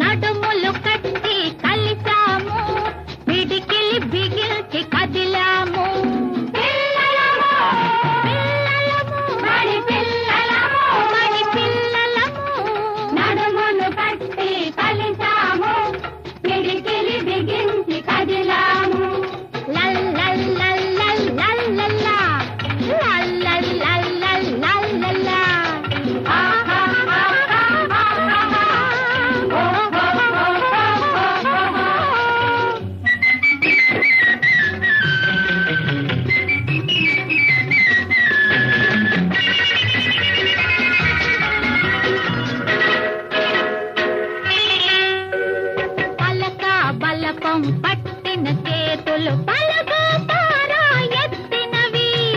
నడుములు కట్టి కలిసాము పిడికిలి బిగిల్చి కదిలాము. నడుములు కట్టి కలపం పట్టిన చేతులు పల